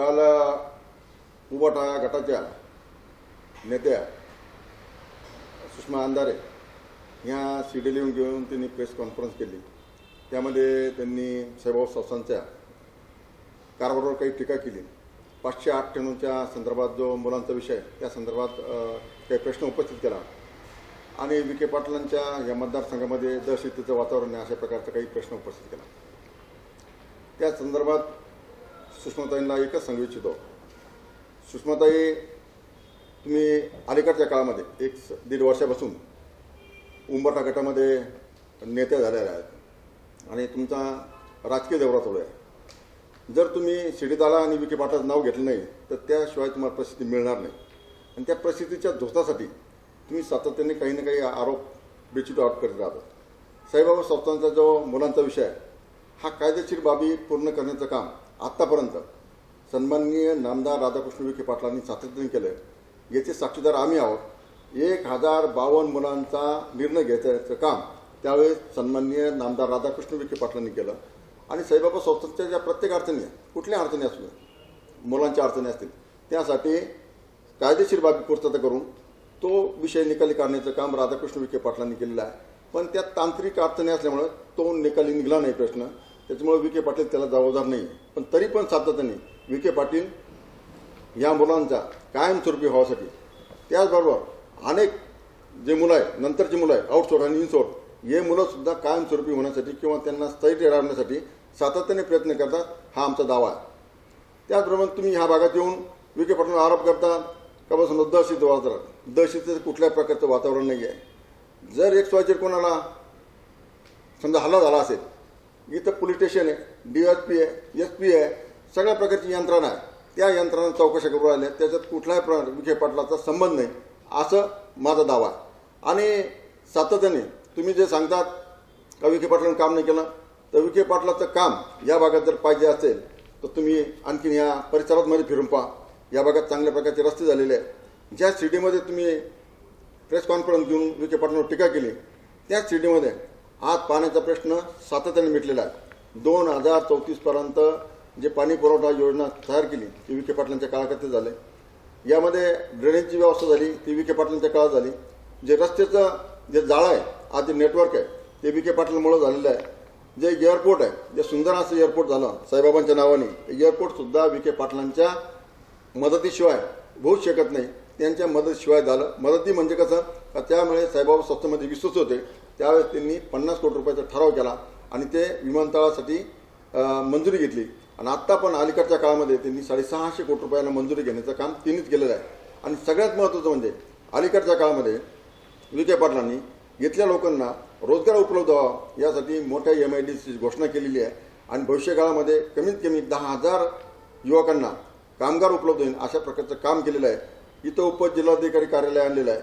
काल उबाटा गटाच्या नेत्या सुषमा अंधारे ह्या सीडी लिहून घेऊन त्यांनी प्रेस कॉन्फरन्स केली. त्यामध्ये त्यांनी साईबाबा संस्थांच्या कारभारावर काही टीका केली. पाचशे अठ्ठ्याण्णवच्या संदर्भात जो मुलांचा विषय त्या संदर्भात काही प्रश्न उपस्थित केला. आणि विखे पाटलांच्या या मतदारसंघामध्ये दहशतीचं वातावरण आहे अशा प्रकारचा काही प्रश्न उपस्थित केला. त्या संदर्भात सुषमाताईंना एकच सांगू इच्छितो. सुषमाताई तुम्ही अलीकडच्या काळामध्ये एक स- दीड वर्षापासून उंबरठा गटामध्ये नेत्या झालेल्या आहेत. आणि तुमचा राजकीय दौरा चालू आहे. जर तुम्ही शिडीदाला आणि विखे पाटलाचं नाव घेतलं नाही तर त्याशिवाय तुम्हाला प्रसिद्धी मिळणार नाही. आणि त्या प्रसिद्धीच्या धोतासाठी तुम्ही सातत्याने काही ना काही आरोप बेचित आरोप करत राहतात साईबाबा संस्थांचा जो मुलांचा विषय आहे हा कायदेशीर बाबी पूर्ण करण्याचं काम आत्तापर्यंत सन्माननीय नामदार राधाकृष्ण विखे पाटलांनी सातत्याने केलं याचे साक्षीदार आम्ही आहोत. एक हजार बावन्न मुलांचा निर्णय घ्यायचं काम त्यावेळेस सन्माननीय नामदार राधाकृष्ण विखे पाटलांनी केलं. आणि साईबाबा संस्थांच्या ज्या प्रत्येक अडचणी आहेत कुठल्या अडचणी असू द्या, मुलांच्या अडचणी असतील त्यासाठी कायदेशीर बाबी पूर्तता करून तो विषय निकाली काढण्याचं काम राधाकृष्ण विखे पाटलांनी केलेलं आहे. पण त्यात तांत्रिक अडचणी असल्यामुळं तो निकाली निघाला नाही प्रश्न. त्याच्यामुळे विखे पाटील त्याला जबाबदार नाही पण तरी पण सातत्याने विखे पाटील या मुलांचा कायमस्वरूपी व्हावासाठी त्याचबरोबर अनेक जे मुलं आहे नंतरची मुलं आहे आउटसोर आणि इनसोर हे मुलंसुद्धा कायमस्वरूपी होण्यासाठी किंवा त्यांना स्थैर्य राहण्यासाठी सातत्याने प्रयत्न करतात हा आमचा दावा आहे. त्याचप्रमाणे तुम्ही ह्या भागात येऊन विखे पाटील आरोप करता का बस समजा दहशत वातावरण दहशतीचं कुठल्या प्रकारचं वातावरण नाही आहे जर एक स्वायचर कोणाला समजा हल्ला झाला असेल इथं पोलीस स्टेशन आहे डी एस पी आहे एस पी आहे सगळ्या प्रकारची यंत्रणा आहे. त्या यंत्रणा चौकशा करू राहिल्या त्याच्यात कुठलाही प्र विखे पाटलाचा संबंध नाही असं माझा दावा आहे. आणि सातत्याने तुम्ही जे सांगतात का विखे पाटलानं काम नाही केलं तर विखे पाटलाचं काम या भागात जर पाहिजे असेल तर तुम्ही आणखीन या परिसरात मध्ये फिरून पहा. या भागात चांगल्या प्रकारचे रस्ते झालेले आहेत. ज्या सिटीमध्ये तुम्ही प्रेस कॉन्फरन्स घेऊन विखे पाटलांवर टीका केली त्याच सिटीमध्ये आज पाण्याचा प्रश्न सातत्याने मिटलेला आहे. दोन हजार चौतीसपर्यंत जे पाणी पुरवठा योजना तयार केली ती विखे पाटलांच्या काळात झाले. यामध्ये ड्रेनेजची व्यवस्था झाली ती विखे पाटलांच्या काळात झाली. जे रस्त्याचं जे जाळं आहे आज जे नेटवर्क आहे ते विखे पाटलांमुळं झालेलं आहे. जे एअरपोर्ट आहे जे सुंदर असं एअरपोर्ट झालं साईबाबांच्या नावाने एअरपोर्ट सुद्धा विखे पाटलांच्या मदतीशिवाय होऊच शकत नाही. त्यांच्या मदतीशिवाय झालं. मदती म्हणजे कसं? का त्यामुळे साईबाबा संस्थेमध्ये विश्वस होते. त्यावेळेस त्यांनी पन्नास कोटी रुपयाचा ठराव केला आणि ते विमानतळासाठी मंजुरी घेतली. आणि आत्ता पण अलीकडच्या काळामध्ये त्यांनी साडेसहाशे कोटी रुपयाला मंजुरी घेण्याचं काम त्यांनीच केलेलं आहे. आणि सगळ्यात महत्त्वाचं म्हणजे अलीकडच्या काळामध्ये विखे पाटलांनी इथल्या लोकांना रोजगार उपलब्ध व्हावा यासाठी मोठ्या एम आय डी सी घोषणा केलेली आहे. आणि भविष्यकाळामध्ये कमीत कमी दहा हजार युवकांना कामगार उपलब्ध होईल अशा प्रकारचं काम केलेलं आहे. इथं उपजिल्हाधिकारी कार्यालय आणलेलं आहे.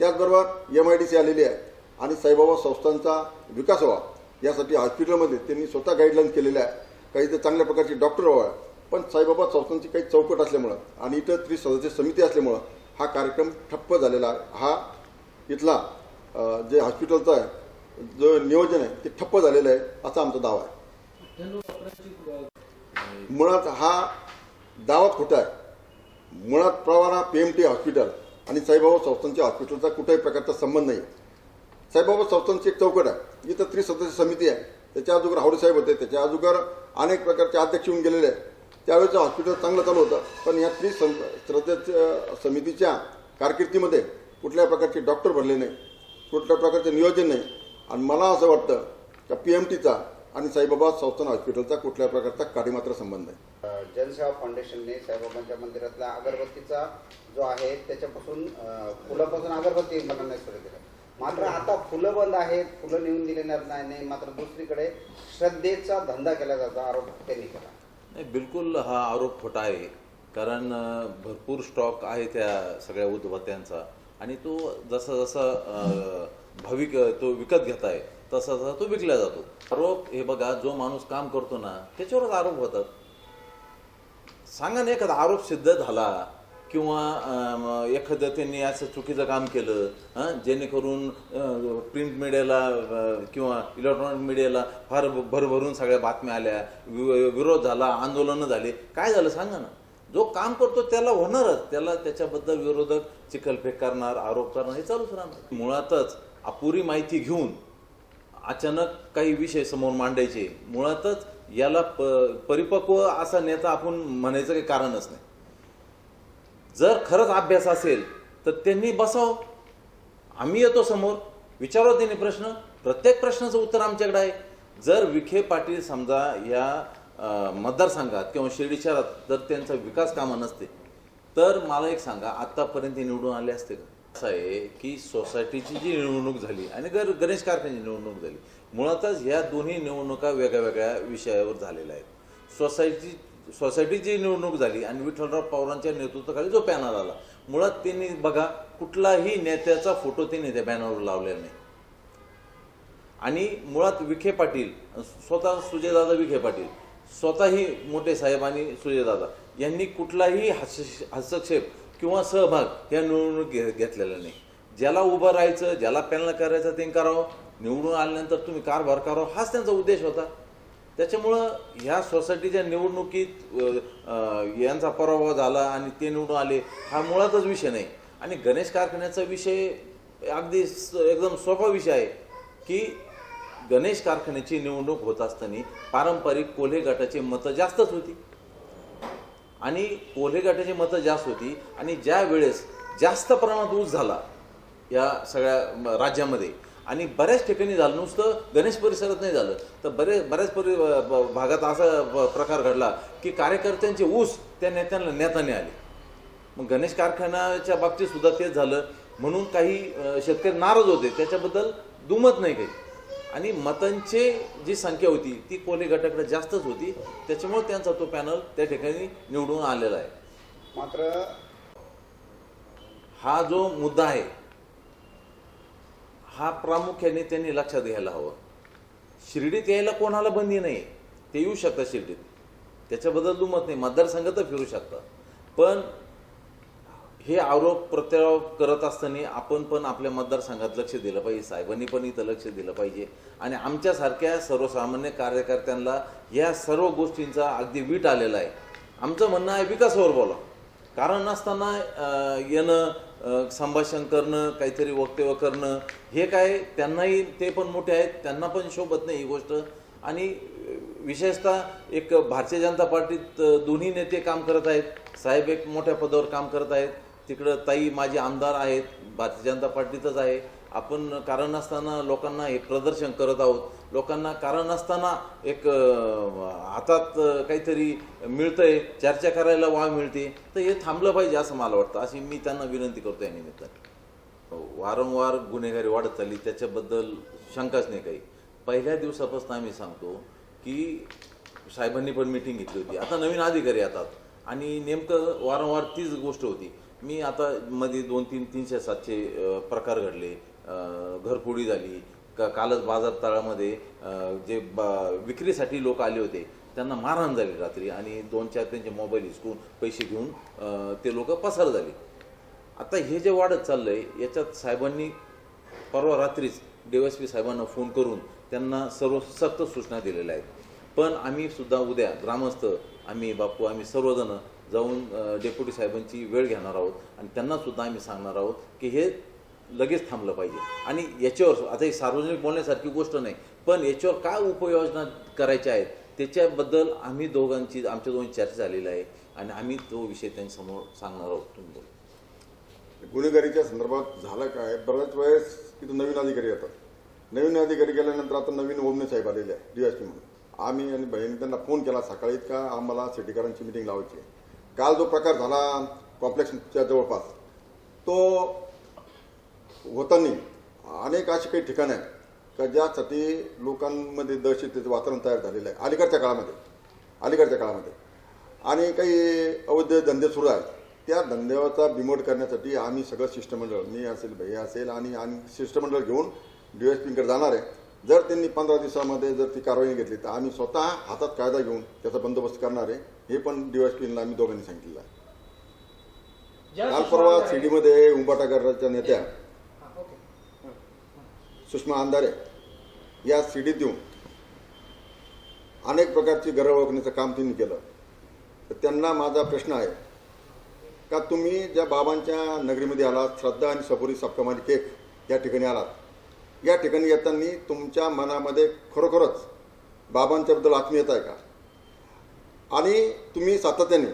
त्याचबरोबर एम आय डी सी आलेली आहे. आणि साईबाबा संस्थांचा विकास व्हावा. यासाठी हॉस्पिटलमध्ये त्यांनी स्वतः गाईडलाईन केलेल्या आहे काही तर चांगल्या प्रकारचे डॉक्टर व्हावा. पण साईबाबा संस्थांची काही चौकट असल्यामुळं आणि इथं त्रिसदस्य समिती असल्यामुळं हा कार्यक्रम ठप्प झालेला आहे. हा इथला जे हॉस्पिटलचा आहे जो नियोजन आहे ते ठप्प झालेलं आहे असा आमचा दावा आहे. मुळात हा दावा खोटा आहे. मुळात Pravara P M T hospital आणि साईबाबा संस्थांच्या हॉस्पिटलचा कुठल्याही प्रकारचा संबंध नाही. साईबाबा संस्थांची एक चौकट आहे. इथं त्रिसदस्य समिती आहे. त्याच्या अगोदर हावडे साहेब होते. त्याच्या अगोदर अनेक प्रकारचे अध्यक्ष येऊन गेलेले आहेत. त्यावेळेचं हॉस्पिटल चांगलं चालू होतं. पण या त्रिसदस्य समितीच्या कारकिर्दीमध्ये कुठल्या प्रकारचे डॉक्टर भरले नाही. कुठल्या प्रकारचं नियोजन नाही. आणि मला असं वाटतं की पी एम टीचा आणि साईबाबा संस्थान हॉस्पिटलचा कुठल्या प्रकारचा कार्यमात्र संबंध आहे जनसेवा फाउंडेशनने साईबाबांच्या मंदिरातला अगरबत्तीचा जो आहे त्याच्यापासून फुलापासून अगरबत्ती बनवण्यास सुरू केलं. मात्र आता फुलं बंद आहेत फुलं नेऊन दिले नाही नाही मात्र दुसरीकडे श्रद्धेचा धंदा केला जातो आरोप त्यांनी केला. नाही बिलकुल हा आरोप खोटा आहे कारण भरपूर स्टॉक आहे त्या सगळ्या उद्भत्यांचा आणि तो जसा जसा भाविक तो विकत घेत आहे तसा तसा तो विकला जातो. आरोप हे बघा जो माणूस काम करतो ना त्याच्यावरच आरोप होतात. सांगा ना एखादा आरोप सिद्ध झाला किंवा एखादं त्यांनी असं चुकीचं काम केलं जेणेकरून प्रिंट मीडियाला किंवा इलेक्ट्रॉनिक मीडियाला फार भरभरून सगळ्या बातम्या आल्या वि- विरोध झाला आंदोलनं झाली. काय झालं सांगा ना. जो काम करतो त्याला होणारच. त्याला त्याच्याबद्दल विरोधक चिखलफेक करणार आरोप करणार हे चालूच राहणार. मुळातच अपुरी माहिती घेऊन अचानक काही विषय समोर मांडायचे. मुळातच याला प परिपक्व असा नेता आपण म्हणायचं काही कारणच नाही. जर खरंच अभ्यास असेल तर त्यांनी बसाव. आम्ही येतो समोर विचारो त्यांनी प्रश्न. प्रत्येक प्रश्नाचं उत्तर आमच्याकडे आहे. जर विखे पाटील समजा या मतदारसंघात किंवा शिर्डी शहरात जर त्यांचा विकास कामं नसते तर मला एक सांगा आत्तापर्यंत निवडून आले असते का? असं आहे की सोसायटीची जी निवडणूक झाली आणि गर गणेश कारखान्याची निवडणूक झाली मुळातच ह्या दोन्ही निवडणुका वेगळ्या वेगळ्या विषयावर झालेल्या आहेत. सोसायटी सोसायटीची निवडणूक झाली आणि विठ्ठलराव पवारांच्या नेतृत्वाखाली जो पॅनल आला. मुळात त्यांनी बघा कुठलाही नेत्याचा फोटो त्यांनी त्या बॅनरवर लावलेला नाही. आणि मुळात विखे पाटील स्वतः सुजयदादा विखे पाटील स्वतःही मोठे साहेब आणि सुजयदादा यांनी कुठलाही हस हस्तक्षेप किंवा सहभाग या निवडणूक घे घेतलेला नाही. ज्याला उभं राहायचं ज्याला पॅनल करायचं ते करावं. निवडून आल्यानंतर तुम्ही कारभार करावं हाच त्यांचा उद्देश होता. त्याच्यामुळं ह्या सोसायटीच्या निवडणुकीत यांचा पराभव झाला आणि ते निवडून आले हा मुळातच विषय नाही. आणि गणेश कारखान्याचा विषय अगदी स- एकदम सोपा विषय आहे की गणेश कारखान्याची निवडणूक होत असताना पारंपरिक कोल्हे गटाची मतं जास्तच होती. आणि कोल्हे गटाची मतं जास्त होती आणि ज्या वेळेस जास्त प्रमाणात ऊस झाला या सगळ्या राज्यामध्ये आणि बऱ्याच ठिकाणी झालं. नुसतं गणेश परिसरात नाही झालं. तर बरे बऱ्याच परि भागात असा प्रकार घडला की कार्यकर्त्यांचे ऊस त्या नेत्यांना नेताने आले. मग गणेश कारखान्याच्या बाबतीत सुद्धा तेच झालं. म्हणून काही शेतकरी नाराज होते. त्याच्याबद्दल दुमत नाही काही. आणि मतांची जी संख्या होती ती कोल्हे गटाकडे जास्तच होती. त्याच्यामुळे त्यांचा तो पॅनल त्या ठिकाणी निवडून आलेला आहे. मात्र हा जो मुद्दा आहे हा प्रामुख्याने त्यांनी लक्षात घ्यायला हवं. शिर्डीत यायला कोणाला बंदी नाही ते येऊ शकतात शिर्डीत. त्याच्याबद्दल दुमत नाही. मतदारसंघ तर फिरू शकतात. पण हे आरोप प्रत्यारोप करत असताना आपण पण आपल्या मतदारसंघात लक्ष दिलं पाहिजे. साहेबांनी पण इथं लक्ष दिलं पाहिजे. आणि आमच्यासारख्या सर्वसामान्य कार्यकर्त्यांना या सर्व गोष्टींचा अगदी वीट आलेला आहे. आमचं म्हणणं आहे विकासावर बोला. कारण नसताना येणं संभाषण करणं काहीतरी वक्तव्य करणं हे काय त्यांनाही ते पण मोठे आहेत त्यांना पण शोभत नाही ही गोष्ट. आणि विशेषतः एक भारतीय जनता पार्टीत दोन्ही नेते काम करत आहेत. साहेब एक मोठ्या पदावर काम करत आहेत. तिकडं ताई माझे आमदार आहेत भारतीय जनता पार्टीतच आहे. आपण कारण नसताना लोकांना हे प्रदर्शन करत आहोत. लोकांना कारण नसताना एक हातात काहीतरी मिळतंय चर्चा करायला वाव मिळते तर हे थांबलं पाहिजे असं मला वाटतं. अशी मी त्यांना विनंती करतो या निमित्ताने. हो, वारंवार गुन्हेगारी वाढत चालली त्याच्याबद्दल शंकाच नाही काही. पहिल्या दिवसापासून आम्ही सांगतो की साहेबांनी पण मिटिंग घेतली होती. आता नवीन अधिकारी येतात. आणि नेमकं वारंवार तीच गोष्ट होती. मी आता मध्ये दोन तीन तीनशे सातशे प्रकार घडले. घरफोडी झाली का कालच बाजार तळामध्ये जे बा- विक्रीसाठी लोक आले होते त्यांना मारहाण झाली रात्री आणि दोन चार त्यांचे मोबाईल हिसकून पैसे घेऊन ते लोक पसार झाले. आता हे जे वाढत चाललंय याच्यात साहेबांनी परवा रात्रीच डीवायसपी साहेबांना फोन करून त्यांना सर्व सक्त सूचना दिलेल्या आहेत. पण आम्ही सुद्धा उद्या ग्रामस्थ आम्ही बापू आम्ही सर्वजण जाऊन डेप्युटी साहेबांची वेळ घेणार आहोत आणि त्यांना सुद्धा आम्ही सांगणार आहोत की हे लगेच थांबलं पाहिजे. आणि याच्यावर आता ही सार्वजनिक बोलण्यासारखी गोष्ट नाही पण याच्यावर काय उपाययोजना करायच्या आहेत त्याच्याबद्दल आम्ही दोघांची आमच्या दोघांची चर्चा झालेली आहे आणि आम्ही तो विषय त्यांच्यासमोर सांगणार आहोत. तुम्ही बोल. गुन्हेगारीच्या संदर्भात झालं काय? बऱ्याच वेळेस तिथं नवीन अधिकारी येतात. नवीन अधिकारी गेल्यानंतर आता नवीन ओमने साहेब आलेले आहे डीएसपी म्हणून. आम्ही आणि बहिणी त्यांना फोन केला सकाळी का आम्हाला सिटीकरांची मिटिंग लावायची आहे. काल जो प्रकार झाला कॉम्प्लेक्सच्या जवळपास तो होताना अनेक अशी काही ठिकाणं आहेत का ज्यासाठी लोकांमध्ये दहशतीचं वातावरण तयार झालेलं आहे. अलीकडच्या काळामध्ये अलीकडच्या काळामध्ये. आणि काही अवैध धंदे सुरू आहेत. त्या धंद्याचा बिमोड करण्यासाठी आम्ही सगळं शिष्टमंडळ मी असेल भैया असेल आणि आणि शिष्टमंडळ घेऊन डी एस पीकडे जाणार आहे. जर त्यांनी पंधरा दिवसामध्ये जर ती कारवाई घेतली तर आम्ही स्वतः हातात कायदा घेऊन त्याचा बंदोबस्त करणार आहे. हे पण डी एस पीला आम्ही दोघांनी सांगितलेलं आहे. काल परवा अंधारे- शिर्डीमध्ये उंबाटा गटाच्या नेत्या. सुषमा अंधारे या सीडीत येऊन अनेक प्रकारची गरज ओळखण्याचं काम त्यांनी केलं. तर त्यांना माझा प्रश्न आहे का तुम्ही ज्या बाबांच्या नगरीमध्ये आलात श्रद्धा आणि सबुरी सप्तमाली केक या ठिकाणी आलात? या ठिकाणी येताना तुमच्या मनामध्ये खरोखरच बाबांच्याबद्दल आत्मीयता आहे का? आणि तुम्ही सातत्याने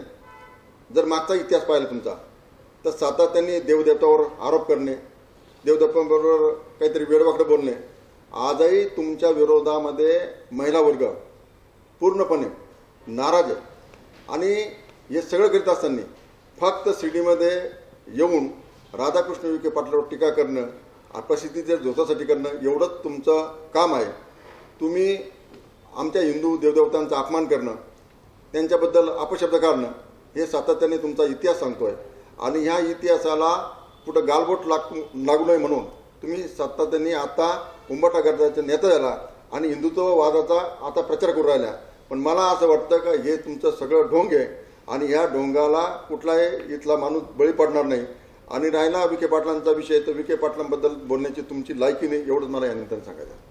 जर मागचा इतिहास पाहिला तुमचा तर सातत्याने देवदेवतावर आरोप करणे देवदप्पांबरोबर काहीतरी वेडवाकडं बोलणे. आजही तुमच्या विरोधामध्ये महिला वर्ग पूर्णपणे नाराज आहे आणि हे सगळं करीत असताना फक्त शिर्डीमध्ये येऊन राधाकृष्ण विखे पाटलावर टीका करणं परिस्थितीच्या झोतासाठी करणं एवढंच तुमचं काम आहे. तुम्ही आमच्या हिंदू देवदेवतांचा अपमान करणं त्यांच्याबद्दल अपशब्द काढणं हे सातत्याने तुमचा इतिहास सांगतोय. आणि ह्या इतिहासाला कुठं गालबोट लाग लागू नये म्हणून तुम्ही सातत्याने आता उंबटा गटाचा नेता झाला आणि हिंदुत्ववादाचा आता प्रचार करू राहिला पण मला असं वाटतं का हे तुमचं सगळं ढोंग आहे आणि या ढोंगाला कुठलाही इथला माणूस बळी पडणार नाही आणि राहिला विखे पाटलांचा विषय तर विखे पाटलांबद्दल बोलण्याची तुमची लायकी नाही एवढंच मला या निमित्तानं सांगायचं आहे.